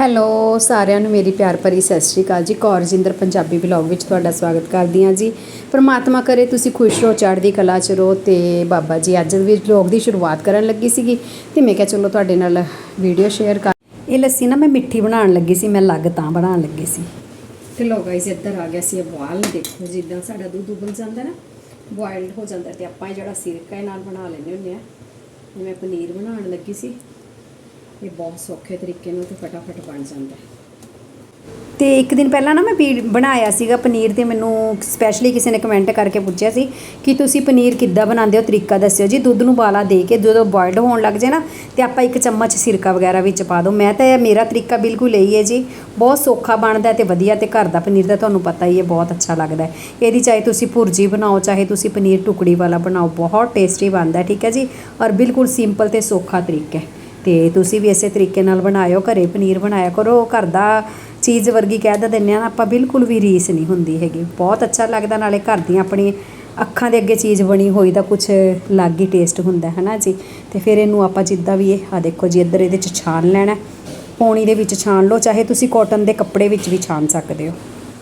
Hello, ਸਾਰਿਆਂ ਨੂੰ ਮੇਰੀ ਪਿਆਰ ਭਰੀ ਸਤਿ ਸ਼੍ਰੀ ਅਕਾਲ ਜੀ। ਕੌਰਜਿੰਦਰ ਪੰਜਾਬੀ ਵਲੌਗ ਵਿੱਚ ਤੁਹਾਡਾ ਸਵਾਗਤ ਕਰਦੀ ਹਾਂ ਜੀ। ਪਰਮਾਤਮਾ ਕਰੇ ਤੁਸੀਂ ਖੁਸ਼ ਰਹੋ, ਚੜ੍ਹਦੀ ਕਲਾ ਚ ਰਹੋ ਤੇ ਬਾਬਾ ਜੀ ਅੱਜ ਵੀ ਵਲੌਗ ਦੀ ਸ਼ੁਰੂਆਤ ਕਰਨ ਲੱਗੀ ਸੀਗੀ ਤੇ ਮੈਂ ਕਿਹਾ ਚਲੋ ਤੁਹਾਡੇ ਨਾਲ ਵੀਡੀਓ ਸ਼ੇਅਰ ਕਰ ਇਹ ਲੱਸੀ ਨਾ ਮੈਂ ਮਿੱਠੀ ਬਣਾਉਣ ਲੱਗੀ ਸੀ, ਮੈਂ ਲੱਗ ਤਾਂ ਬਣਾਉਣ ਲੱਗੀ ਸੀ। ਤੇ ਲੋ ਗਾਇਸ ਇੱਧਰ ਆ ਗਿਆ ਸੀ ਇਹ ਬੁਆਲ ਦੇਖੋ ਜਿੱਦਾਂ ਸਾਡਾ ਦੁੱਧ ਉਬਲ ਜਾਂਦਾ ਨਾ ਬੋਇਲਡ ਹੋ ਜਾਂਦਾ ਤੇ ਆਪਾਂ ਇਹ ਜਿਹੜਾ ਸਿਰਕਾ ਇਹ ਨਾਲ ਬਣਾ ਲੈਂਦੇ ਹੁੰਦੇ ਆ। ਮੈਂ ਪਨੀਰ ਬਣਾਉਣ ਲੱਗੀ ਸੀ। ਇਹ ਬਹੁਤ ਸੌਖੇ ਤਰੀਕੇ ਨਾਲ ਤੇ ਫਟਾਫਟ ਬਣ ਜਾਂਦਾ ਹੈ। ਤੇ ਇੱਕ ਦਿਨ ਪਹਿਲਾਂ ਨਾ ਮੈਂ ਪੀੜ ਬਣਾਇਆ ਸੀਗਾ ਪਨੀਰ ਤੇ ਮੈਨੂੰ ਸਪੈਸ਼ਲੀ ਕਿਸੇ ਨੇ ਕਮੈਂਟ ਕਰਕੇ ਪੁੱਛਿਆ ਸੀ ਕਿ ਤੁਸੀਂ ਪਨੀਰ ਕਿੱਦਾਂ ਬਣਾਉਂਦੇ ਹੋ, ਤਰੀਕਾ ਦੱਸਿਓ ਜੀ। ਦੁੱਧ ਨੂੰ ਬਾਲਾ ਦੇ ਕੇ ਜਦੋਂ ਬੋਇਲਡ ਹੋਣ ਲੱਗ ਜਾਏ ਨਾ ਤੇ ਆਪਾਂ ਇੱਕ ਚਮਚ ਸਿਰਕਾ ਵਗੈਰਾ ਵਿੱਚ ਪਾ ਦਿਓ। ਮੈਂ ਤਾਂ ਮੇਰਾ ਤਰੀਕਾ ਬਿਲਕੁਲ ਇਹੀ ਹੈ ਜੀ। ਬਹੁਤ ਸੌਖਾ ਬਣਦਾ ਤੇ ਵਧੀਆ ਤੇ ਘਰ ਦਾ ਪਨੀਰ ਦਾ ਤੁਹਾਨੂੰ ਪਤਾ ਹੀ ਹੈ, ਬਹੁਤ ਅੱਛਾ ਲੱਗਦਾ ਹੈ। ਇਹਦੀ ਚਾਹੇ ਤੁਸੀਂ ਭੁਰਜੀ ਬਣਾਓ, ਚਾਹੇ ਤੁਸੀਂ ਪਨੀਰ ਟੁਕੜੀ ਵਾਲਾ ਬਣਾਓ, ਬਹੁਤ ਟੇਸਟੀ ਬਣਦਾ ਠੀਕ ਹੈ ਜੀ। ਔਰ ਬਿਲਕੁਲ ਸਿੰਪਲ ਤੇ ਸੌਖਾ ਤਰੀਕਾ ਹੈ। ਤੇ ਤੁਸੀਂ ਵੀ ਇਸੇ ਤਰੀਕੇ ਨਾਲ ਬਣਾਇਓ, ਘਰੇ ਪਨੀਰ ਬਣਾਇਆ ਕਰੋ ਘਰ ਦਾ ਚੀਜ਼ ਵਰਗੀ ਕਹਿ ਤਾਂ ਦਿੰਦੇ ਆ ਨਾ, ਆਪਾਂ ਬਿਲਕੁਲ ਵੀ ਰੀਸ ਨਹੀਂ ਹੁੰਦੀ ਹੈਗੀ। ਬਹੁਤ ਅੱਛਾ ਲੱਗਦਾ ਨਾਲੇ ਘਰ ਦੀਆਂ ਆਪਣੀ ਅੱਖਾਂ ਦੇ ਅੱਗੇ ਚੀਜ਼ ਬਣੀ ਹੋਈ ਦਾ ਕੁਝ ਅਲੱਗ ਹੀ ਟੇਸਟ ਹੁੰਦਾ ਹੈ ਨਾ ਜੀ? ਤੇ ਫਿਰ ਇਹਨੂੰ ਆਪਾਂ ਜਿੱਦਾਂ ਵੀ ਇਹ ਆ ਦੇਖੋ ਜੀ, ਇੱਧਰ ਇਹਦੇ ਚ ਛਾਣ ਲੈਣਾ ਪੌਣੀ ਦੇ ਵਿੱਚ ਛਾਣ ਲਓ, ਚਾਹੇ ਤੁਸੀਂ ਕਾਟਨ ਦੇ ਕੱਪੜੇ ਵਿੱਚ ਵੀ ਛਾਣ ਸਕਦੇ ਹੋ।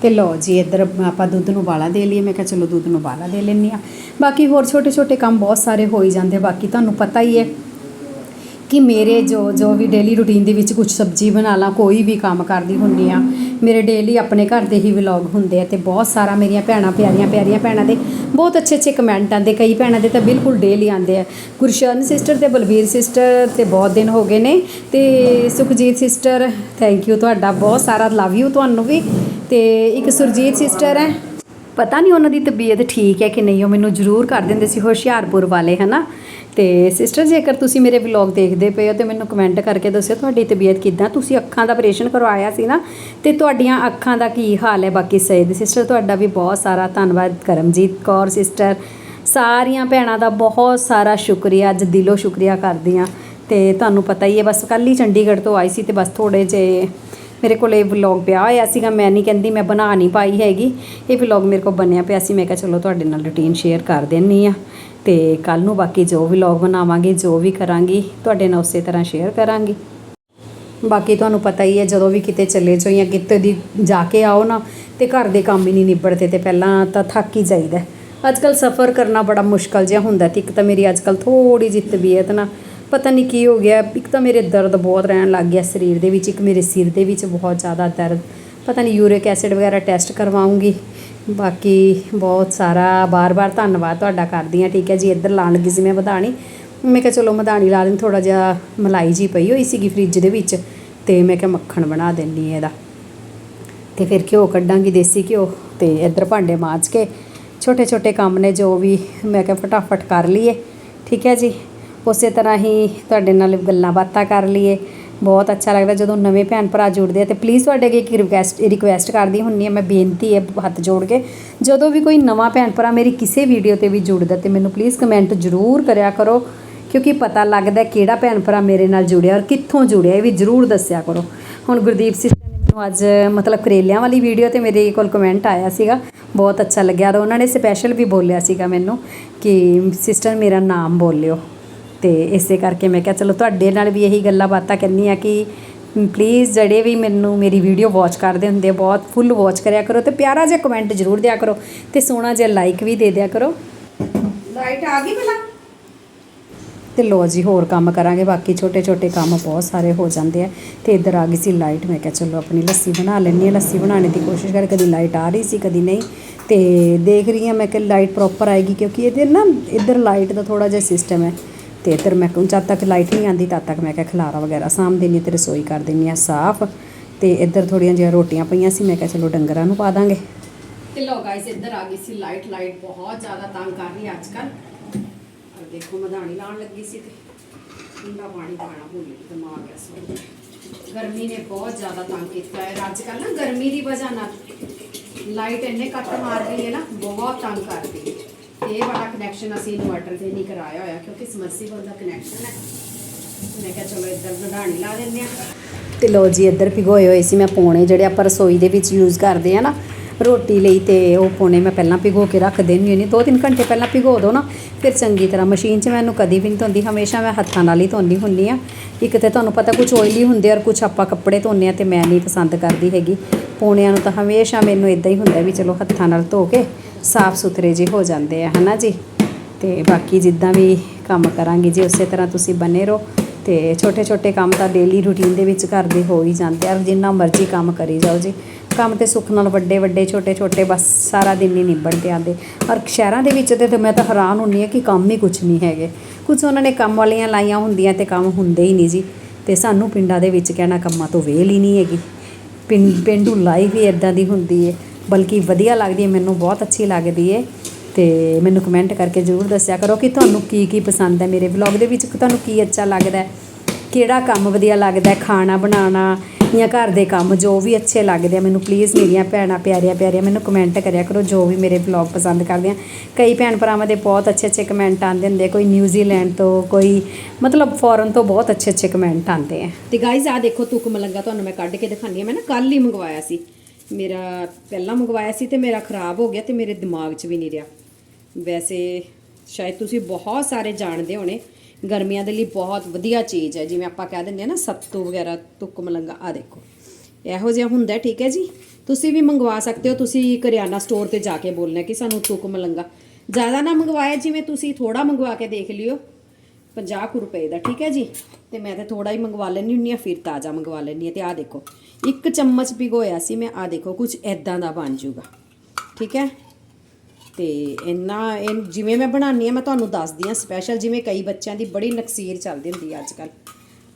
ਤੇ ਲਓ ਜੀ, ਇੱਧਰ ਆਪਾਂ ਦੁੱਧ ਨੂੰ ਬਾਲਾ ਦੇ ਲਈਏ। ਮੈਂ ਕਿਹਾ ਚਲੋ ਦੁੱਧ ਨੂੰ ਬਾਲਾ ਦੇ ਲੈਂਦੀ ਆ ਬਾਕੀ ਹੋਰ ਛੋਟੇ ਛੋਟੇ ਕੰਮ ਬਹੁਤ ਸਾਰੇ ਹੋ ਹੀ ਜਾਂਦੇ ਬਾਕੀ ਤੁਹਾਨੂੰ ਪਤਾ ਹੀ ਹੈ। ਕਿ ਮੇਰੇ ਜੋ ਜੋ ਵੀ ਡੇਲੀ ਰੂਟੀਨ ਦੇ ਵਿੱਚ ਕੁਝ ਸਬਜ਼ੀ ਬਣਾ ਲਾਂ, ਕੋਈ ਵੀ ਕੰਮ ਕਰਦੀ ਹੁੰਦੀ ਆ ਮੇਰੇ ਡੇਲੀ ਆਪਣੇ ਘਰ ਦੇ ਹੀ ਵਲੌਗ ਹੁੰਦੇ ਆ ਤੇ ਬਹੁਤ ਸਾਰਾ ਮੇਰੀਆਂ ਭੈਣਾਂ, ਪਿਆਰੀਆਂ ਪਿਆਰੀਆਂ ਭੈਣਾਂ ਦੇ, ਬਹੁਤ ਅੱਛੇ ਅੱਛੇ ਕਮੈਂਟ ਆਉਂਦੇ, ਕਈ ਭੈਣਾਂ ਦੇ ਤਾਂ ਬਿਲਕੁਲ ਡੇਲੀ ਆਉਂਦੇ ਆ। ਗੁਰਸ਼ਰਨ ਸਿਸਟਰ ਤੇ ਬਲਬੀਰ ਸਿਸਟਰ ਤੇ ਬਹੁਤ ਦਿਨ ਹੋ ਗਏ ਨੇ ਤੇ ਸੁਖਜੀਤ ਸਿਸਟਰ ਥੈਂਕ ਯੂ ਤੁਹਾਡਾ, ਬਹੁਤ ਸਾਰਾ ਲਵ ਯੂ ਤੁਹਾਨੂੰ ਵੀ ਤੇ ਇੱਕ ਸੁਰਜੀਤ ਸਿਸਟਰ ਹੈ। ਪਤਾ ਨਹੀਂ ਉਹਨਾਂ ਦੀ ਤਬੀਅਤ ਠੀਕ ਹੈ ਕਿ ਨਹੀਂ, ਉਹ ਮੈਨੂੰ ਜ਼ਰੂਰ ਕਰ ਦਿੰਦੇ ਸੀ ਹੁਸ਼ਿਆਰਪੁਰ ਵਾਲੇ, ਹਨਾ? ਤੇ ਸਿਸਟਰ ਜੇਕਰ ਤੁਸੀਂ ਮੇਰੇ ਵਲੌਗ ਦੇਖਦੇ ਪਏ ਹੋ ਤੇ ਮੈਨੂੰ ਕਮੈਂਟ ਕਰਕੇ ਦੱਸਿਓ ਤੁਹਾਡੀ ਤਬੀਅਤ ਕਿੱਦਾਂ। ਤੁਸੀਂ ਅੱਖਾਂ ਦਾ ਆਪਰੇਸ਼ਨ ਕਰਵਾਇਆ ਸੀ ਨਾ, ਤੇ ਤੁਹਾਡੀਆਂ ਅੱਖਾਂ ਦਾ ਕੀ ਹਾਲ ਹੈ ਬਾਕੀ ਸਈਦ ਸਿਸਟਰ ਤੁਹਾਡਾ ਵੀ ਬਹੁਤ ਸਾਰਾ ਧੰਨਵਾਦ, ਕਰਮਜੀਤ ਕੌਰ ਸਿਸਟਰ ਸਾਰੀਆਂ ਭੈਣਾਂ ਦਾ ਬਹੁਤ ਸਾਰਾ ਸ਼ੁਕਰੀਆ, ਅੱਜ ਦਿਲੋਂ ਸ਼ੁਕਰੀਆ ਕਰਦੀ ਹਾਂ। ਤੇ ਤੁਹਾਨੂੰ ਪਤਾ ਹੀ ਹੈ, ਬਸ ਕੱਲ੍ਹ ਹੀ ਚੰਡੀਗੜ੍ਹ ਤੋਂ ਆਈ ਸੀ ਤੇ ਬਸ ਥੋੜੇ ਜੇ ਮੇਰੇ ਕੋਲ ਇਹ ਵਲੌਗ ਪਿਆ ਹੋਇਆ ਸੀਗਾ, ਮੈਂ ਨਹੀਂ ਕਹਿੰਦੀ ਮੈਂ ਬਣਾ ਨਹੀਂ ਪਾਈ ਹੈਗੀ। ਇਹ ਵਲੌਗ ਮੇਰੇ ਕੋਲ ਬਣਿਆ ਪਿਆ ਸੀ, ਮੈਂ ਕਿਹਾ ਚਲੋ ਤੁਹਾਡੇ ਨਾਲ ਰੁਟੀਨ ਸ਼ੇਅਰ ਕਰ ਦਿੰਨੀ ਆ ਤੇ ਕੱਲ ਨੂੰ ਬਾਕੀ ਜੋ ਵੀ ਵਲੌਗ ਬਣਾਵਾਂਗੇ, ਜੋ ਵੀ ਕਰਾਂਗੀ, ਤੁਹਾਡੇ ਨਾਲ ਉਸੇ ਤਰ੍ਹਾਂ ਸ਼ੇਅਰ ਕਰਾਂਗੀ। ਬਾਕੀ ਤੁਹਾਨੂੰ ਪਤਾ ਹੀ ਹੈ, ਜਦੋਂ ਵੀ ਕਿਤੇ ਚੱਲੇ ਜਾਓ ਜਾਂ ਕਿਤੇ ਦੀ ਜਾ ਕੇ ਆਓ ਨਾ, ਤੇ ਘਰ ਦੇ ਕੰਮ ਹੀ ਨਹੀਂ ਨਿਬੜਦੇ ਤੇ ਪਹਿਲਾਂ ਤਾਂ ਥੱਕ ਹੀ ਜਾਈਦਾ। ਅੱਜ ਕੱਲ ਸਫ਼ਰ ਕਰਨਾ ਬੜਾ ਮੁਸ਼ਕਲ ਜਿਹਾ ਹੁੰਦਾ ਤੇ ਇੱਕ ਤਾਂ ਮੇਰੀ ਅੱਜ ਕੱਲ ਥੋੜੀ ਜਿਹੀ ਤਬੀਅਤ ਨਾ, ਪਤਾ ਨਹੀਂ ਕੀ ਹੋ ਗਿਆ, ਇੱਕ ਤਾਂ ਮੇਰੇ ਦਰਦ ਬਹੁਤ ਰਹਿਣ ਲੱਗ ਗਿਆ ਸਰੀਰ ਦੇ ਵਿੱਚ, ਇੱਕ ਮੇਰੇ ਸਿਰ ਦੇ ਵਿੱਚ ਬਹੁਤ ਜ਼ਿਆਦਾ ਦਰਦ, ਪਤਾ ਨਹੀਂ ਯੂਰਿਕ ਐਸਿਡ ਵਗੈਰਾ ਟੈਸਟ ਕਰਵਾਉਂਗੀ ਬਾਕੀ ਬਹੁਤ ਸਾਰਾ ਬਾਰ-ਬਾਰ ਧੰਨਵਾਦ ਤੁਹਾਡਾ ਕਰਦੀ ਹਾਂ, ਠੀਕ ਹੈ ਜੀ, ਇੱਧਰ ਲਾਣ ਲੱਗੀ ਸੀ ਮੈਂ ਵਧਾਣੀ ਮੈਂ ਕਿਹਾ ਚਲੋ ਮਧਾਣੀ ਲਾ ਲੈਂ ਥੋੜਾ ਜਿਹਾ ਮਲਾਈ ਜੀ ਪਈ ਹੋਈ ਸੀਗੀ ਫ੍ਰਿਜ ਦੇ ਵਿੱਚ ਤੇ ਮੈਂ ਕਿਹਾ ਮੱਖਣ ਬਣਾ ਦਿੰਨੀ ਇਹਦਾ। ਤੇ ਫਿਰ ਘਿਓ ਕੱਢਾਂਗੀ, ਦੇਸੀ ਘਿਓ ਤੇ ਇੱਧਰ ਭਾਂਡੇ ਮਾਂਜ ਕੇ। ਛੋਟੇ ਛੋਟੇ ਕੰਮ ਨੇ ਜੋ ਵੀ, ਮੈਂ ਕਿਹਾ ਫਟਾਫਟ ਕਰ ਲਈਏ, ਠੀਕ ਹੈ ਜੀ। ਉਸੇ ਤਰ੍ਹਾਂ ਹੀ ਤੁਹਾਡੇ ਨਾਲ ਗੱਲਾਂ ਬਾਤਾਂ ਕਰ ਲਈਏ। ਬਹੁਤ ਅੱਛਾ ਲੱਗਦਾ ਜਦੋਂ ਨਵੇਂ ਭੈਣ ਭਰਾ ਜੁੜਦੇ ਆ ਤੇ ਪਲੀਜ਼ ਤੁਹਾਡੇ ਅੱਗੇ ਇੱਕ ਰਿਕੁਐਸਟ ਰਿਕੁਐਸਟ ਕਰਦੀ ਹੁੰਨੀ ਆ ਮੈਂ ਬੇਨਤੀ ਹੈ ਹੱਥ ਜੋੜ ਕੇ, ਜਦੋਂ ਵੀ ਕੋਈ ਨਵਾਂ ਭੈਣ ਭਰਾ ਮੇਰੀ ਕਿਸੇ ਵੀਡੀਓ ਤੇ ਵੀ ਜੁੜਦਾ ਤੇ ਮੈਨੂੰ ਪਲੀਜ਼ ਕਮੈਂਟ ਜ਼ਰੂਰ ਕਰਿਆ ਕਰੋ, ਕਿਉਂਕਿ ਪਤਾ ਲੱਗਦਾ ਕਿਹੜਾ ਭੈਣ ਭਰਾ ਮੇਰੇ ਨਾਲ ਜੁੜਿਆ ਔਰ ਕਿੱਥੋਂ ਜੁੜਿਆ, ਇਹ ਵੀ ਜ਼ਰੂਰ ਦੱਸਿਆ ਕਰੋ। ਹੁਣ ਗੁਰਦੀਪ ਸਿਸਟਰ ਨੇ ਮੈਨੂੰ ਅੱਜ ਮਤਲਬ ਕਰੇਲਿਆਂ ਵਾਲੀ ਵੀਡੀਓ ਤੇ ਮੇਰੇ ਕੋਲ ਕਮੈਂਟ ਆਇਆ ਸੀਗਾ, ਬਹੁਤ ਅੱਛਾ ਲੱਗਿਆ ਔਰ ਉਹਨਾਂ ਨੇ ਸਪੈਸ਼ਲ ਵੀ ਬੋਲਿਆ ਸੀਗਾ ਮੈਨੂੰ ਕਿ ਸਿਸਟਰ ਮੇਰਾ ਨਾਮ ਬੋਲਿਓ। ਤੇ ਇਸੇ ਕਰਕੇ ਮੈਂ ਕਿਹਾ ਚਲੋ ਤੁਹਾਡੇ ਨਾਲ ਵੀ ਇਹੀ ਗੱਲਾਂ ਬਾਤਾਂ ਕਰਨੀ ਆ ਕਿ ਪਲੀਜ਼ ਜਿਹੜੇ ਵੀ ਮੈਨੂੰ ਮੇਰੀ ਵੀਡੀਓ ਵਾਚ ਕਰਦੇ ਹੁੰਦੇ ਆ ਬਹੁਤ ਫੁੱਲ ਵਾਚ ਕਰਿਆ ਕਰੋ ਤੇ ਪਿਆਰਾ ਜਿਹਾ ਕਮੈਂਟ ਜ਼ਰੂਰ ਦਿਆ ਕਰੋ ਤੇ ਸੋਹਣਾ ਜਿਹਾ ਲਾਈਕ ਵੀ ਦੇ ਦਿਆ ਕਰੋ। ਲਾਈਟ ਆ ਗਈ ਪਹਿਲਾਂ? ਤੇ ਲੋ ਜੀ ਹੋਰ ਕੰਮ ਕਰਾਂਗੇ ਬਾਕੀ ਛੋਟੇ ਛੋਟੇ ਕੰਮ ਬਹੁਤ ਸਾਰੇ ਹੋ ਜਾਂਦੇ ਆ ਤੇ ਇੱਧਰ ਆ ਗਈ ਸੀ ਲਾਈਟ ਮੈਂ ਕਿਹਾ ਚਲੋ ਆਪਣੀ ਲੱਸੀ ਬਣਾ ਲੈਣੀ ਆ ਲੱਸੀ ਬਣਾਉਣ ਦੀ ਕੋਸ਼ਿਸ਼ ਕਰ ਕਦੀ ਲਾਈਟ ਆ ਰਹੀ ਸੀ ਕਦੀ ਨਹੀਂ ਤੇ ਦੇਖ ਰਹੀ ਹਾਂ ਮੈਂ ਕਿ ਲਾਈਟ ਪ੍ਰੋਪਰ ਆਏਗੀ ਕਿਉਂਕਿ ਇਹਦੇ ਨਾ ਇੱਧਰ ਲਾਈਟ ਦਾ ਥੋੜਾ ਜਿਹਾ ਸਿਸਟਮ ਹੈ। ਤੇ ਇੱਧਰ ਮੈਂ ਕਹੂੰ ਜਦ ਤੱਕ ਲਾਈਟ ਨਹੀਂ ਆਂਦੀ ਤਦ ਤੱਕ ਮੈਂ ਕਿਹਾ ਖਲਾਰਾ ਵਗੈਰਾ ਸਾਂਭ ਦੇਣੀ ਤੇ ਰਸੋਈ ਕਰ ਦੇਣੀ ਆ ਸਾਫ਼। ਤੇ ਇੱਧਰ ਥੋੜੀਆਂ ਜਿਹੀਆਂ ਰੋਟੀਆਂ ਪਈਆਂ ਸੀ, ਮੈਂ ਕਿਹਾ ਚਲੋ ਡੰਗਰਾਂ ਨੂੰ ਪਾ ਦਾਂਗੇ। ਤੇ ਲੋ ਗਾਇਸ ਇੱਧਰ ਆ ਗਈ ਸੀ ਲਾਈਟ ਲਾਈਟ ਬਹੁਤ ਜ਼ਿਆਦਾ ਤੰਗ ਕਰ ਰਹੀ ਅੱਜ ਕੱਲ ਔਰ ਦੇਖੋ, ਮਧਾਣੀ ਲਾਉਣ ਲੱਗੀ ਸੀ ਤੇ ਠੰਡਾ ਪਾਣੀ ਪਾਣਾ ਭੁੱਲ ਗਈ, ਦਿਮਾਗ ਗਿਆ ਸੋ ਗਰਮੀ ਨੇ ਬਹੁਤ ਜ਼ਿਆਦਾ ਤੰਗ ਕੀਤਾ ਹੈ। ਅੱਜ ਕੱਲ ਨਾ ਗਰਮੀ ਦੀ ਵਜ੍ਹਾ ਨਾਲ ਲਾਈਟ ਇੰਨੇ ਕੱਟ ਮਾਰ ਰਹੀ ਹੈ ਨਾ, ਬਹੁਤ ਤੰਗ ਕਰਦੀ ਹੈ। ਤੇ ਇਹ ਵਾਲਾ ਕਨੈਕਸ਼ਨ ਅਸੀਂ ਇਨਵਰਟਰ ਤੇ ਨਹੀਂ ਕਰਾਇਆ ਹੋਇਆ, ਕਿਉਂਕਿ ਸਮਰਸੀਬਲ ਦਾ ਕਨੈਕਸ਼ਨ ਹੈ। ਮੈਂ ਕਿਹਾ ਚਲੋ ਇੱਧਰ ਮਧਾਣੀ ਲਾ ਦਿੰਦੇ ਆ ਤੇ ਲੋ ਜੀ, ਇੱਧਰ ਭਿਗੋਏ ਹੋਏ ਸੀ ਮੈਂ ਪੌਣੇ, ਜਿਹੜੇ ਆਪਾਂ ਰਸੋਈ ਦੇ ਵਿੱਚ ਯੂਜ਼ ਕਰਦੇ ਆ ਨਾ, ਰੋਟੀ ਲਈ ਤੇ ਉਹ ਪੋਣੇ ਮੈਂ ਪਹਿਲਾਂ ਭਿਗੋ ਕੇ ਰੱਖ ਦੇਣੀ ਹੁੰਦੀ ਦੋ ਤਿੰਨ ਘੰਟੇ ਪਹਿਲਾਂ ਭਿਗੋ ਦੋ ਨਾ, ਫਿਰ ਚੰਗੀ ਤਰ੍ਹਾਂ ਮਸ਼ੀਨ 'ਚ ਮੈਨੂੰ ਕਦੀ ਵੀ ਨਹੀਂ ਧੋਂਦੀ, ਹਮੇਸ਼ਾ ਮੈਂ ਹੱਥਾਂ ਨਾਲ ਹੀ ਧੋਂਦੀ ਹੁੰਦੀ ਆ ਇੱਕ ਤੇ ਤੁਹਾਨੂੰ ਪਤਾ ਕੁਝ ਓਇਲੀ ਹੁੰਦੇ ਔਰ ਕੁਝ ਆਪਾਂ ਕੱਪੜੇ ਧੋਂਦੇ ਆ ਤੇ ਮੈਂ ਨਹੀਂ ਪਸੰਦ ਕਰਦੀ ਹੈਗੀ। ਪੋਣਿਆਂ ਨੂੰ ਤਾਂ ਹਮੇਸ਼ਾ ਮੈਨੂੰ ਇਦਾਂ ਹੀ ਹੁੰਦਾ ਵੀ ਚਲੋ ਹੱਥਾਂ ਨਾਲ ਧੋ ਕੇ ਸਾਫ਼ ਸੁਥਰੇ ਜੇ ਹੋ ਜਾਂਦੇ ਆ, ਹਨਾ ਜੀ? ਤੇ ਬਾਕੀ ਜਿੱਦਾਂ ਵੀ ਕੰਮ ਕਰਾਂਗੀ ਜੀ, ਉਸੇ ਤਰ੍ਹਾਂ ਤੁਸੀਂ ਬਨੇ ਰਹੋ ਤੇ ਛੋਟੇ ਛੋਟੇ ਕੰਮ ਤਾਂ ਡੇਲੀ ਰੂਟੀਨ ਦੇ ਵਿੱਚ ਘਰ ਦੇ ਹੋ ਹੀ ਜਾਂਦੇ ਆ, ਔਰ ਜਿੰਨਾ ਮਰਜ਼ੀ ਕੰਮ ਕਰੀ ਜਾਓ ਜੀ। ਕੰਮ ਤੇ ਸੁੱਖ ਨਾਲ ਵੱਡੇ ਵੱਡੇ ਛੋਟੇ ਛੋਟੇ ਬਸ ਸਾਰਾ ਦਿਨ ਹੀ ਨਿਬੜਦੇ ਆਂਦੇ ਔਰ ਸ਼ਹਿਰਾਂ ਦੇ ਵਿੱਚ ਤੇ ਮੈਂ ਤਾਂ ਹੈਰਾਨ ਹੁੰਨੀ ਆ ਕਿ ਕੰਮ ਹੀ ਕੁਝ ਨਹੀਂ ਹੈਗੇ। ਕੁਝ ਉਹਨਾਂ ਨੇ ਕੰਮ ਵਾਲੀਆਂ ਲਾਈਆਂ ਹੁੰਦੀਆਂ ਤੇ ਕੰਮ ਹੁੰਦੇ ਹੀ ਨਹੀਂ ਜੀ। ਤੇ ਸਾਨੂੰ ਪਿੰਡਾਂ ਦੇ ਵਿੱਚ ਕਹਿਣਾ ਕੰਮਾਂ ਤੋਂ ਵੇਲ ਹੀ ਨਹੀਂ ਹੈਗੀ। ਪਿੰ- ਪੇਂਡੂ ਲਾਈਫ ਹੀ ਇਦਾਂ ਦੀ ਹੁੰਦੀ ਹੈ ਬਲਕਿ ਵਧੀਆ ਲੱਗਦੀ ਹੈ, ਮੈਨੂੰ ਬਹੁਤ ਅੱਛੀ ਲੱਗਦੀ ਹੈ ਤੇ ਮੈਨੂੰ ਕਮੈਂਟ ਕਰਕੇ ਜ਼ਰੂਰ ਦੱਸਿਆ ਕਰੋ ਕਿ ਤੁਹਾਨੂੰ ਕੀ ਕੀ ਪਸੰਦ ਹੈ ਮੇਰੇ ਵਲੌਗ ਦੇ ਵਿੱਚ, ਤੁਹਾਨੂੰ ਕੀ ਅੱਛਾ ਲੱਗਦਾ ਹੈ, ਕਿਹੜਾ ਕੰਮ ਵਧੀਆ ਲੱਗਦਾ ਹੈ, ਖਾਣਾ ਬਣਾਉਣਾ ਜਾਂ ਘਰ ਦੇ ਕੰਮ ਜੋ ਵੀ ਅੱਛੇ ਲੱਗਦੇ ਆ, ਮੈਨੂੰ ਪਲੀਜ਼ ਮੇਰੀਆਂ ਭੈਣਾਂ ਪਿਆਰੀਆਂ ਪਿਆਰੀਆਂ ਮੈਨੂੰ ਕਮੈਂਟ ਕਰਿਆ ਕਰੋ ਜੋ ਵੀ ਮੇਰੇ ਵਲੌਗ ਪਸੰਦ ਕਰਦੇ ਆ। ਕਈ ਭੈਣ ਭਰਾਵਾਂ ਦੇ ਬਹੁਤ ਅੱਛੇ ਅੱਛੇ ਕਮੈਂਟ ਆਉਂਦੇ ਹੁੰਦੇ ਕੋਈ ਨਿਊਜ਼ੀਲੈਂਡ ਤੋਂ, ਕੋਈ ਮਤਲਬ ਫੋਰਨ ਤੋਂ ਬਹੁਤ ਅੱਛੇ ਅੱਛੇ ਕਮੈਂਟ ਆਉਂਦੇ ਆ। ਤੇ ਗਾਇਜ਼ ਆ ਦੇਖੋ ਤੁਕ ਮਲੰਗਾ ਤੁਹਾਨੂੰ ਮੈਂ ਕੱਢ ਕੇ ਦਿਖਾਉਂਦੀ ਆ ਮੈਂ ਨਾ ਕੱਲ ਹੀ ਮੰਗਵਾਇਆ ਸੀ। ਮੇਰਾ ਪਹਿਲਾਂ ਮੰਗਵਾਇਆ ਸੀ ਤੇ ਮੇਰਾ ਖਰਾਬ ਹੋ ਗਿਆ ਤੇ ਮੇਰੇ ਦਿਮਾਗ 'ਚ ਵੀ ਨਹੀਂ ਰਿਹਾ। ਵੈਸੇ ਸ਼ਾਇਦ ਤੁਸੀਂ ਬਹੁਤ ਸਾਰੇ ਜਾਣਦੇ ਹੋਣੇ, ਗਰਮੀਆਂ ਦੇ ਲਈ ਬਹੁਤ ਵਧੀਆ ਚੀਜ਼ ਹੈ, ਜਿਵੇਂ ਆਪਾਂ ਕਹਿ ਦਿੰਦੇ ਆ ਨਾ, ਸੱਤੂ ਵਗੈਰਾ ਤੁੱਕ ਮਲੰਗਾ ਆ ਦੇਖੋ। ਇਹੋ ਜਿਹਾ ਹੁੰਦਾ ਠੀਕ ਹੈ ਜੀ? ਤੁਸੀਂ ਵੀ ਮੰਗਵਾ ਸਕਦੇ ਹੋ, ਤੁਸੀਂ ਕਰਿਆਨਾ ਸਟੋਰ ਤੇ ਜਾ ਕੇ ਬੋਲਣਾ ਕਿ ਸਾਨੂੰ ਤੁੱਕ ਮਲੰਗਾ। ਜ਼ਿਆਦਾ ਨਾ ਮੰਗਵਾਇਆ, ਜਿਵੇਂ ਤੁਸੀਂ ਥੋੜਾ ਮੰਗਵਾ ਕੇ ਦੇਖ ਲਿਓ 50 ਕੁ ਰੁਪਏ ਦਾ, ਠੀਕ ਹੈ ਜੀ? ਤੇ ਮੈਂ ਤੇ ਥੋੜਾ ਹੀ ਮੰਗਵਾ ਲੈਣੀ ਹੁੰਨੀ ਆ ਫਿਰ ਤਾਜ਼ਾ ਮੰਗਵਾ ਲੈਣੀ ਆ ਤੇ ਆ ਦੇਖੋ। ਇੱਕ ਚਮਚ ਭਿਗੋਇਆ ਸੀ ਮੈਂ ਆ ਦੇਖੋ ਕੁਝ ਐਦਾਂ ਦਾ ਬਣ ਜੂਗਾ ਠੀਕ ਹੈ? ਤੇ ਇੰਨਾ, ਇਹ ਜਿਵੇਂ ਮੈਂ ਬਣਾਉਣੀ ਆ ਮੈਂ ਤੁਹਾਨੂੰ ਦੱਸਦੀ ਆ ਸਪੈਸ਼ਲ ਜਿਵੇਂ ਕਈ ਬੱਚਿਆਂ ਦੀ ਬੜੀ ਨਕਸੀਰ ਚੱਲਦੀ ਹੁੰਦੀ ਆ ਅੱਜ ਕੱਲ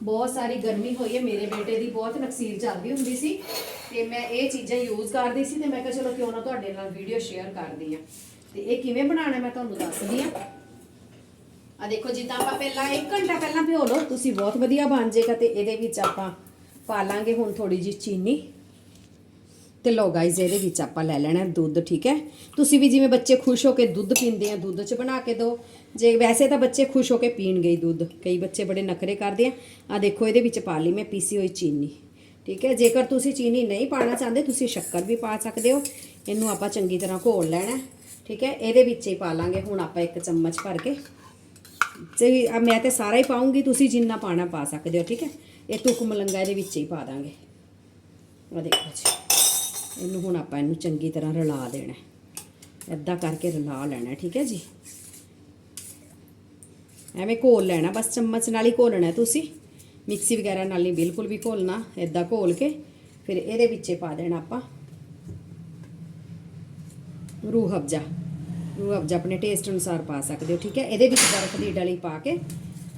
ਬਹੁਤ ਸਾਰੀ ਗਰਮੀ ਹੋਈ ਹੈ, ਮੇਰੇ ਬੇਟੇ ਦੀ ਬਹੁਤ ਨਕਸੀਰ ਚੱਲਦੀ ਹੁੰਦੀ ਸੀ ਤੇ ਮੈਂ ਇਹ ਚੀਜ਼ਾਂ ਯੂਜ਼ ਕਰਦੀ ਸੀ ਤੇ ਮੈਂ ਕਿਹਾ ਚਲੋ ਕਿਉਂ ਨਾ ਤੁਹਾਡੇ ਨਾਲ ਵੀਡੀਓ ਸ਼ੇਅਰ ਕਰਦੀ ਆ ਤੇ ਇਹ ਕਿਵੇਂ ਬਣਾਉਣਾ ਮੈਂ ਤੁਹਾਨੂੰ ਦੱਸਦੀ ਆ ਆ ਦੇਖੋ, ਜਿੱਦਾਂ ਆਪਾਂ ਪਹਿਲਾਂ 1 ਘੰਟਾ ਪਹਿਲਾਂ ਭਿਓ ਲਓ, ਤੁਸੀਂ ਬਹੁਤ ਵਧੀਆ ਬਣ ਜਾਏਗਾ ਤੇ ਇਹਦੇ ਵਿੱਚ ਆਪਾਂ ਪਾ ਲਾਂਗੇ ਹੁਣ ਥੋੜੀ ਜਿਹੀ ਚੀਨੀ। ਤੇ ਲੋ ਗਾਈਜ਼ ਇਹਦੇ ਵਿੱਚ ਆਪਾਂ ਲੈ ਲੈਣਾ ਦੁੱਧ, ਠੀਕ ਹੈ? ਤੁਸੀਂ ਵੀ ਜਿਵੇਂ ਬੱਚੇ ਖੁਸ਼ ਹੋ ਕੇ ਦੁੱਧ ਪੀਂਦੇ ਆ, ਦੁੱਧ 'ਚ ਬਣਾ ਕੇ ਦਿਓ ਜੇ ਵੈਸੇ ਤਾਂ ਬੱਚੇ ਖੁਸ਼ ਹੋ ਕੇ ਪੀਣਗੇ ਹੀ ਦੁੱਧ। ਕਈ ਬੱਚੇ ਬੜੇ ਨਖਰੇ ਕਰਦੇ ਆ। ਆ ਦੇਖੋ, ਇਹਦੇ ਵਿੱਚ ਪਾ ਲਈ ਮੈਂ ਪੀਸੀ ਹੋਈ ਚੀਨੀ। ਠੀਕ ਹੈ? ਜੇਕਰ ਤੁਸੀਂ ਚੀਨੀ ਨਹੀਂ ਪਾਣਾ ਚਾਹੁੰਦੇ, ਤੁਸੀਂ ਸ਼ੱਕਰ ਵੀ ਪਾ ਸਕਦੇ ਹੋ। ਇਹਨੂੰ ਆਪਾਂ ਚੰਗੀ ਤਰ੍ਹਾਂ ਘੋਲ ਲੈਣਾ। ਠੀਕ ਹੈ? ਇਹਦੇ ਵਿੱਚ ਹੀ ਪਾ ਲਾਂਗੇ। ਹੁਣ ਆਪਾਂ ਇੱਕ ਚਮਚ ਭਰ ਕੇ। ਤੇ ਮੈਂ ਤੇ ਸਾਰਾ ਹੀ ਪਾਉਂਗੀ ਤੁਸੀਂ ਜਿੰਨਾ ਪਾਣਾ ਪਾ ਸਕਦੇ ਹੋ, ਠੀਕ ਹੈ? ਇਹ ਤੁਕ ਮਲੰਗਾ ਇਹਦੇ ਵਿੱਚ ਹੀ ਪਾ ਦਾਂਗੇ। ਆ ਦੇਖੋ ਜੀ। ਇਹਨੂੰ ਹੁਣ ਆਪਾਂ ਇਹਨੂੰ ਚੰਗੀ ਤਰ੍ਹਾਂ ਰਲਾ ਦੇਣਾ। ਹੈ। ਕਰਕੇ ਰਲਾ ਲੈਣਾ, ਠੀਕ ਹੈ ਜੀ? ਐਵੇਂ ਘੋਲ ਲੈਣਾ, ਬਸ ਚਮਚ ਨਾਲ ਹੀ ਘੋਲਣਾ ਤੁਸੀਂ। ਮਿਕਸੀ ਵਗੈਰਾ ਨਾਲ ਨਹੀਂ, ਬਿਲਕੁਲ ਵੀ ਘੋਲਣਾ, ਏਦਾਂ ਘੋਲ ਕੇ ਫਿਰ ਇਹਦੇ ਵਿੱਚੇ ਪਾ ਦੇਣਾ ਆਪਾਂ। ਰੂਹ ਅਫਜ਼ਾ ਰੂਹ ਅਫਜ਼ਾ ਆਪਣੇ ਟੇਸਟ ਅਨੁਸਾਰ ਪਾ ਸਕਦੇ ਹੋ, ਠੀਕ ਹੈ? ਇਹਦੇ ਵਿੱਚ ਬਰਫ਼ ਦੀ ਡਲੀ ਪਾ ਕੇ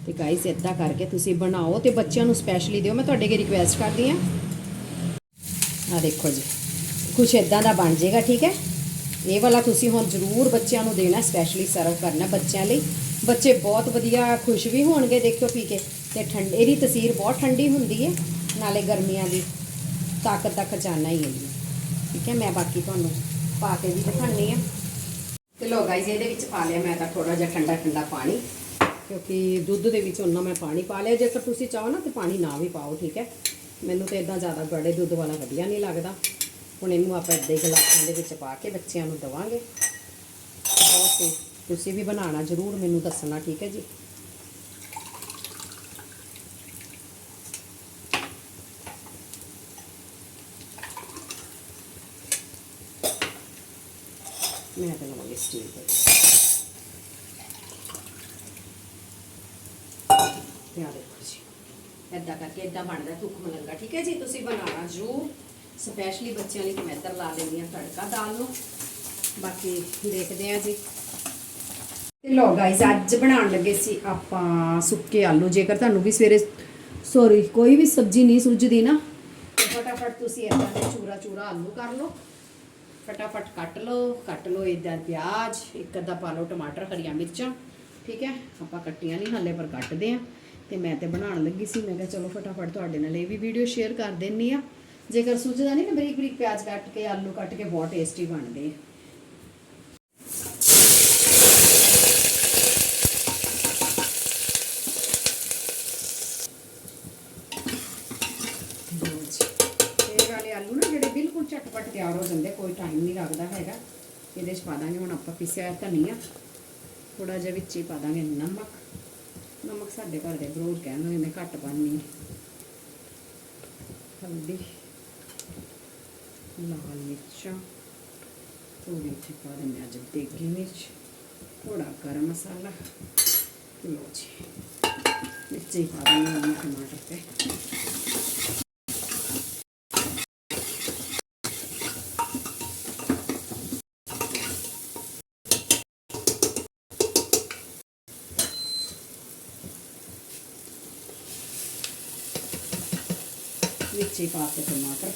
ਤੇ ਗਾਈਸ ਏਦਾਂ ਕਰਕੇ ਤੁਸੀਂ ਬਣਾਓ ਤੇ ਬੱਚਿਆਂ ਨੂੰ ਸਪੈਸ਼ਲੀ ਦਿਓ। ਮੈਂ ਤੁਹਾਡੇ ਅੱਗੇ ਰਿਕੁਐਸਟ ਕਰਦੀ ਹਾਂ। ਆ ਦੇਖੋ ਜੀ, ਕੁਛ ਇਦਾਂ ਦਾ ਬਣ ਜਾਏਗਾ, ਠੀਕ ਹੈ? ਇਹ ਵਾਲਾ ਤੁਸੀਂ ਹੁਣ ਜ਼ਰੂਰ ਬੱਚਿਆਂ ਨੂੰ ਦੇਣਾ ਸਪੈਸ਼ਲੀ ਸਰਵ ਕਰਨਾ ਬੱਚਿਆਂ ਲਈ। ਬੱਚੇ ਬਹੁਤ ਵਧੀਆ ਖੁਸ਼ ਵੀ ਹੋਣਗੇ, ਦੇਖਿਓ ਪੀ ਕੇ। ਤੇ ਠੰਡੇ, ਇਹਦੀ ਤਸੀਰ ਬਹੁਤ ਠੰਡੀ ਹੁੰਦੀ ਹੈ, ਨਾਲੇ ਗਰਮੀਆਂ ਦੀ ਤਾਕਤ ਦਾ ਖਜ਼ਾਨਾ ਹੀ ਹੈ ਜੀ। ਠੀਕ ਹੈ, ਮੈਂ ਬਾਕੀ ਤੁਹਾਨੂੰ ਪਾ ਕੇ ਵੀ ਦਿਖਾਣੀ ਆ ਤੇ ਲੋ ਗਾਈਜ਼ ਇਹਦੇ ਵਿੱਚ ਪਾ ਲਿਆ, ਮੈਂ ਤਾਂ ਥੋੜਾ ਜਿਹਾ ਠੰਡਾ ਠੰਡਾ ਪਾਣੀ। ਕਿਉਂਕਿ ਦੁੱਧ ਦੇ ਵਿੱਚ ਉਹਨਾਂ ਮੈਂ ਪਾਣੀ ਪਾ ਲਿਆ। ਜੇਕਰ ਤੁਸੀਂ ਚਾਹੋ ਨਾ ਤੇ ਪਾਣੀ ਨਾ ਵੀ ਪਾਓ, ਠੀਕ ਹੈ? ਮੈਨੂੰ ਤਾਂ ਇਦਾਂ ਜ਼ਿਆਦਾ ਗੜੇ ਦੁੱਧ ਵਾਲਾ ਵਧੀਆ ਨਹੀਂ ਲੱਗਦਾ। ਹੁਣ ਇਹਨੂੰ ਆਪਾਂ ਇਦਾਂ ਹੀ ਗਲਾਸਾਂ ਦੇ ਵਿੱਚ ਪਾ ਕੇ ਬੱਚਿਆਂ ਨੂੰ ਦਵਾਂਗੇ। ਬਹੁਤ ਤੁਸੀਂ ਵੀ ਬਣਾਉਣਾ ਜ਼ਰੂਰ, ਮੈਨੂੰ ਦੱਸਣਾ, ਠੀਕ ਹੈ ਜੀ? ਮੈਂ ਤਾਂ ਲਵਾਂਗੀ ਸਟੀਲ ਦੇ ਯਾ ਦੇਖੋ ਜੀ ਏਦਾਂ ਕਰਕੇ ਏਦਾਂ ਬਣਦਾ ਤੁੱਕ ਮਲੰਗਾ। ਠੀਕ ਹੈ ਜੀ, ਤੁਸੀਂ ਬਣਾਉਣਾ ਜ਼ਰੂਰ। ਸਪੈਸ਼ਲੀ ਬੱਚਿਆਂ ਲਈ ਤੇ ਮੈਂ ਇੱਧਰ ਲਾ ਲੈਂਦੀ ਹਾਂ ਤੜਕਾ ਦਾਲ ਨੂੰ। ਬਾਕੀ ਦੇਖਦੇ ਹਾਂ ਜੀ। ਤੇ ਲੋ ਗਾਇਸ ਅੱਜ ਬਣਾਉਣ ਲੱਗੇ ਸੀ ਆਪਾਂ ਸੁੱਕੇ ਆਲੂ। ਜੇਕਰ ਤੁਹਾਨੂੰ ਵੀ ਸਵੇਰੇ ਸੌਰੀ ਕੋਈ ਵੀ ਸਬਜ਼ੀ ਨਹੀਂ ਸੁੱਜਦੀ ਨਾ, ਤੇ ਫਟਾਫਟ ਤੁਸੀਂ ਏਦਾਂ ਦੇ ਚੂਰਾ ਚੂਰਾ ਆਲੂ ਕਰ ਲਓ। ਫਟਾਫਟ ਕੱਟ ਲਓ। ਕੱਟ ਲਓ ਇਦਾਂ ਪਿਆਜ਼, ਇੱਕ ਅੱਧਾ ਪਾ ਲਓ ਟਮਾਟਰ, ਹਰੀਆਂ ਮਿਰਚਾਂ। ਠੀਕ ਹੈ, ਆਪਾਂ ਕੱਟੀਆਂ ਨਹੀਂ, ਹਾਲੇ ਪਰ ਕੱਟਦੇ ਆ ਤੇ ਮੈਂ ਤੇ ਬਣਾਉਣ ਲੱਗੀ ਸੀ। ਮੈਂ ਕਿਹਾ ਚਲੋ ਫਟਾਫਟ ਤੁਹਾਡੇ ਨਾਲ ਇਹ ਵੀ ਵੀਡੀਓ ਸ਼ੇਅਰ ਕਰ ਦਿੰਨੀ ਆ। ਜੇਕਰ ਸੁੱਜਦਾ ਨਹੀਂ ਨਾ ਬਰੀਕ ਬਰੀਕ ਪਿਆਜ਼ ਕੱਟ ਕੇ, ਆਲੂ ਕੱਟ ਕੇ ਬਹੁਤ ਟੇਸਟੀ ਬਣਦੇ ਆ। ਆਲੂ ਨਾ ਜਿਹੜੇ ਬਿਲਕੁਲ ਝਟਪਟ ਤਿਆਰ ਹੋ ਜਾਂਦੇ, ਕੋਈ ਟਾਈਮ ਨਹੀਂ ਲੱਗਦਾ ਹੈਗਾ। ਇਹਦੇ 'ਚ ਪਾ ਦਾਂਗੇ, ਹੁਣ ਆਪਾਂ ਪਿਸਿਆ ਧਨੀਆ ਥੋੜਾ ਜਿਹਾ ਵਿੱਚ ਹੀ ਪਾ ਦਾਂਗੇ ਨਮਕ। ਨਮਕ ਸਾਡੇ ਘਰ ਦੇ ਬਰੋਡ ਕਹਿੰਦੇ ਨੇ ਘੱਟ ਪਾਣੀ ਹਲਦੀ, ਲਾਲ ਮਿਰਚਾਂ ਥੋੜੀ ਜਿਹੀ ਪਾ ਦਿੰਦੇ ਅੱਜ ਦੇਗੀ ਮਿਰਚ ਥੋੜਾ ਗਰਮ ਮਸਾਲਾ ਲੋ ਜੀ। ਵਿੱਚ ਪਾ ਦਿੰਦੇ ਹਾਂ, ਟਮਾਟਰ ਤੇ। ਵਿੱਚ ਹੀ ਪਾ ਕੇ ਟਮਾਟਰ।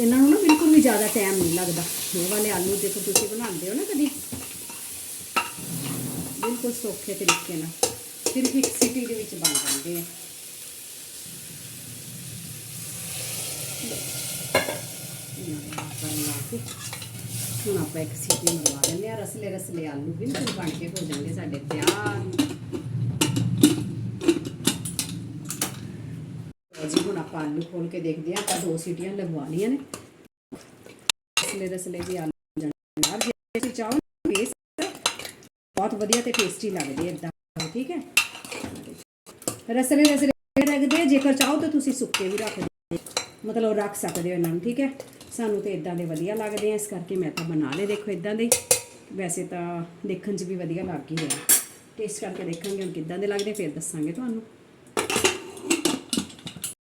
ਇਹਨਾਂ ਨੂੰ ਨਾ ਬਿਲਕੁਲ ਵੀ ਜ਼ਿਆਦਾ ਟਾਈਮ ਨਹੀਂ ਲੱਗਦਾ। ਇਹ ਵਾਲੇ ਆਲੂ ਦੇਖੋ ਤੁਸੀਂ ਬਣਾਉਂਦੇ ਹੋ ਨਾ ਕਦੀ? ਬਿਲਕੁਲ ਸੌਖੇ ਤਰੀਕੇ ਨਾਲ। ਸਿਰਫ ਇੱਕ ਸਿਟੀ ਦੇ ਵਿੱਚ ਬਣ ਜਾਂਦੇ ਆ। ਹੁਣ ਆਪਾਂ ਇੱਕ ਸਿਟੀ ਮਰਵਾ ਦਿੰਦੇ ਆ ਰਸਲੇ ਰਸਲੇ ਆਲੂ ਬਿਲਕੁਲ ਬਣ ਕੇ ਹੋ ਜਾਣਗੇ ਸਾਡੇ ਤਿਆਰ ਲਓ ਜੀ ਹੁਣ ਆਪਾਂ ਆਲੂ ਖੋਲ ਕੇ ਦੇਖਦੇ ਹਾਂ, ਆਪਾਂ ਦੋ ਸੀਟੀਆਂ ਲਗਵਾਉਣੀਆਂ ਨੇ। ਰਸਲੇ ਰਸਲੇ ਵੀ ਆਲੂ ਬਣ ਜੇ ਤੁਸੀਂ ਚਾਹੋ ਪੇਸਟ ਬਹੁਤ ਵਧੀਆ ਤੇ ਟੇਸਟੀ ਲੱਗਦੇ ਇਦਾਂ, ਠੀਕ ਹੈ? ਰਸਲੇ ਰਸਲੇ ਰੱਖਦੇ ਜੇਕਰ ਚਾਹੋ ਤਾਂ ਤੁਸੀਂ ਸੁੱਕੇ ਵੀ ਰੱਖ ਦਿਓ। ਮਤਲਬ ਰੱਖ ਸਕਦੇ ਹੋ ਇਹਨਾਂ ਨੂੰ, ਠੀਕ ਹੈ? ਸਾਨੂੰ ਤੇ ਇਦਾਂ ਦੇ ਵਧੀਆ ਲੱਗਦੇ ਆ, ਇਸ ਕਰਕੇ ਮੈਂ ਤਾਂ ਬਣਾ ਲਏ ਦੇਖੋ ਇਦਾਂ ਦੇ। ਵੈਸੇ ਤਾਂ ਦੇਖਣ 'ਚ ਵੀ ਵਧੀਆ ਲੱਗ ਹੀ ਰਿਹਾ ਟੇਸਟ ਕਰਕੇ ਦੇਖਾਂਗੇ ਹੁਣ ਕਿੱਦਾਂ ਦੇ ਲੱਗਦੇ, ਫਿਰ ਦੱਸਾਂਗੇ ਤੁਹਾਨੂੰ।